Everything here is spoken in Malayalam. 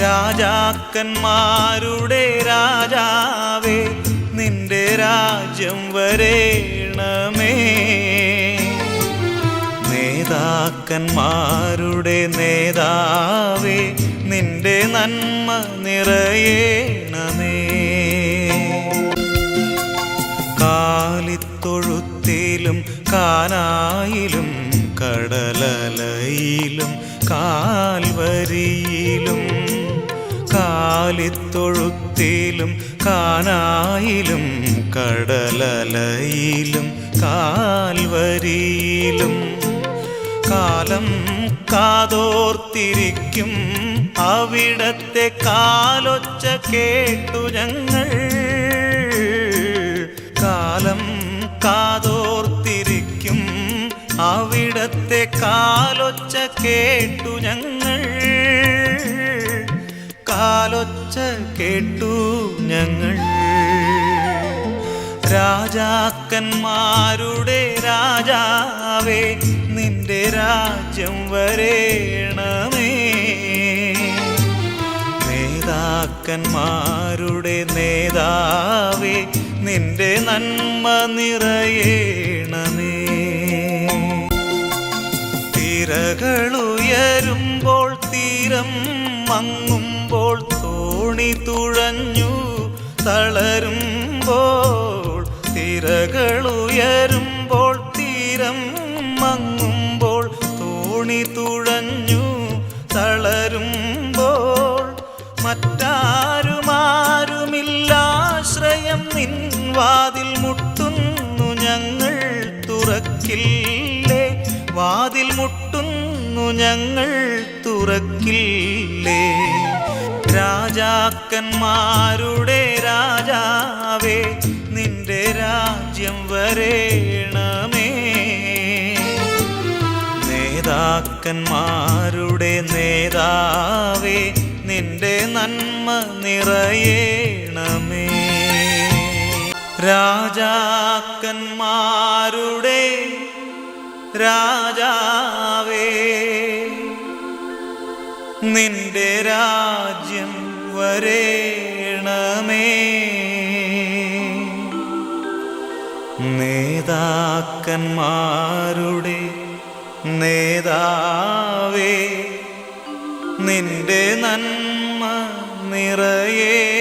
രാജാക്കന്മാരുടെ രാജാവേ നിന്റെ രാജ്യം വരേണമേ. നേതാക്കന്മാരുടെ നേതാവേ നിന്റെ നന്മ നിറയേണമേ. കാലിത്തൊഴുത്തിലും കാനായിലും കടലലയിലും കാൽവരിയിലും കാലിത്തൊഴുത്തിലും കാനായിലും കടലലയിലും കാൽവരിയിലും കാലം കാതോർത്തിരിക്കും അവിടത്തെ കാലൊച്ച കേട്ടു ഞങ്ങൾ. കാലം കാതോർത്തിരിക്കും അവിടത്തെ കാലൊച്ച കേട്ടു ഞങ്ങൾ. കാലൊച്ച കേട്ടു ഞങ്ങൾ. രാജാക്കന്മാരുടെ രാജാവേ നിന്റെ രാജ്യം വരേണമേ. നേതാക്കന്മാരുടെ നേതാവേ നിന്റെ നന്മ നിറയേണമേ. തിരകളുയരുമ്പോൾ തീരം മങ്ങുമ്പോൾ തോണി തുഴഞ്ഞു തളരുമ്പോൾ തിരകളുയരുമ്പോൾ തീരം മങ്ങുമ്പോൾ തോണി തുഴഞ്ഞു തളരുമ്പോൾ മറ്റാരുമാരുമില്ലാശ്രയം നിൻവാതിൽ മുട്ടുന്നു ഞങ്ങൾ തുറക്കില്ലേ? വാതിൽ മുട്ടുന്നു ഞങ്ങൾ തുറക്കില്ലേ? രാജാക്കന്മാരുടെ രാജാവേ നിന്റെ രാജ്യം വരേണമേ. നേതാക്കന്മാരുടെ നേതാവേ നിന്റെ നന്മ നിറയേണമേ. രാജാക്കന്മാരുടെ രാജാവേ നിന്റെ രാജ്യം വരേണമേ. നേതാക്കന്മാരുടെ നേതാവേ നിന്റെ നന്മ നിറയേ.